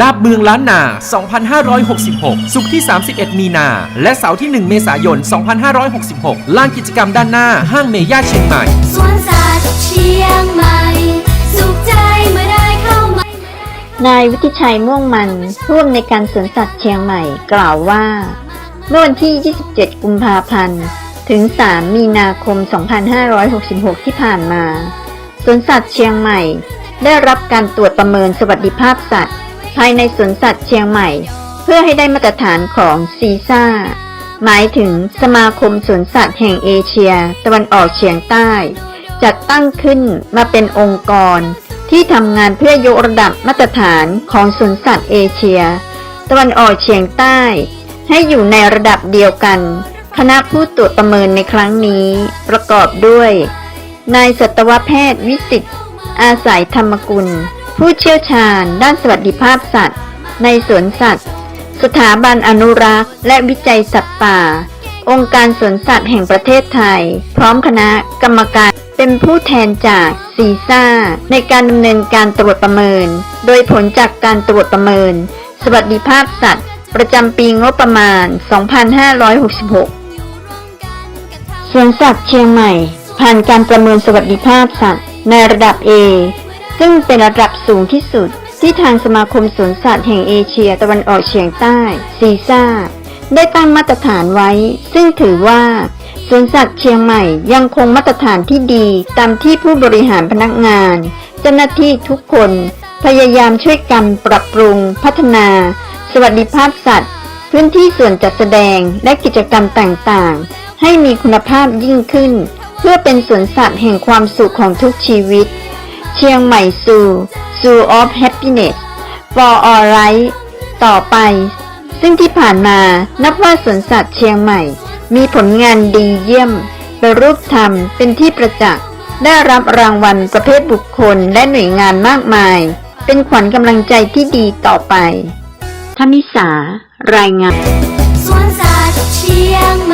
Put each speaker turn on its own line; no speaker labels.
ลาบเมืองล้านนา 2566 สุขที่ 31 มีนา และเสาร์ที่ 1 เมษายน 2566 ลานกิจกรรมด้านหน้า ห้างเมย่าเชียงใหม่
สวนสัตว์เชียงใหม่ สุขใจเมื่อได้เข้ามา
นายวิทิชัยม่วงมันผู้อำนวยการสวนสัตว์เชียงใหม่กล่าวว่า เมื่อวันที่ 27 กุมภาพันธ์ ถึง 3 มีนาคม 2566 ที่ผ่านมา สวนสัตว์เชียงใหม่ ได้รับการตรวจประเมินสวัสดิภาพสัตว์ ภายในสวนสัตว์เชียงใหม่ เพื่อให้ได้มาตรฐานของซีซ่า หมายถึงสมาคมสวนสัตว์แห่งเอเชีย ตะวันออกเฉียงใต้ จัดตั้งขึ้นมาเป็นองค์กร ที่ทำงานเพื่อยกระดับมาตรฐานของสวนสัตว์เอเชีย ตะวันออกเฉียงใต้ ให้อยู่ในระดับเดียวกัน คณะผู้ตรวจประเมินในครั้งนี้ ประกอบด้วยนายสัตวแพทย์วิสิตอาศัยธรรมกุล ผู้เชี่ยวชาญ ด้านสวัสดิภาพสัตว์ ในสวนสัตว์ สถาบันอนุรักษ์ และวิจัยสัตว์ป่า องค์การสวนสัตว์แห่งประเทศไทย พร้อมคณะกรรมการเป็นผู้แทนจากซีซ่า ในการดำเนินการตรวจประเมิน โดยผลจากการตรวจประเมิน สวัสดิภาพสัตว์ ประจำปีงบประมาณ 2566 สวนสัตว์เชียงใหม่ ผ่านการประเมินสวัสดิภาพสัตว์ในระดับ A ซึ่งเป็นระดับสูงที่สุด ที่ทางสมาคมสวนสัตว์แห่งเอเชียตะวันออกเฉียงใต้ซีซ่าได้ตั้งมาตรฐานไว้ ซึ่งถือว่าสวนสัตว์เชียงใหม่ยังคงมาตรฐานที่ดีตามที่ผู้บริหารพนักงาน เจ้าหน้าที่ทุกคน พยายามช่วยกันปรับปรุง พัฒนา สวัสดิภาพสัตว์ พื้นที่ส่วนจัดแสดงและกิจกรรมต่างๆ ให้มีคุณภาพยิ่งขึ้น เพื่อเป็นสวนสัตว์แห่งความสุขของทุกชีวิต เชียงใหม่ซู Zoo of Happiness for All Right ต่อไป ซึ่งที่ผ่านมานับว่าสวนสัตว์เชียงใหม่ มีผลงานดีเยี่ยมเป็นรูปธรรมเป็นที่ประจักษ์ได้รับรางวัลประเภทบุคคลและหน่วยงานมากมาย เป็นขวัญกำลังใจที่ดีต่อไปธนิสารายงาน
สวนสัตว์เชียงใหม่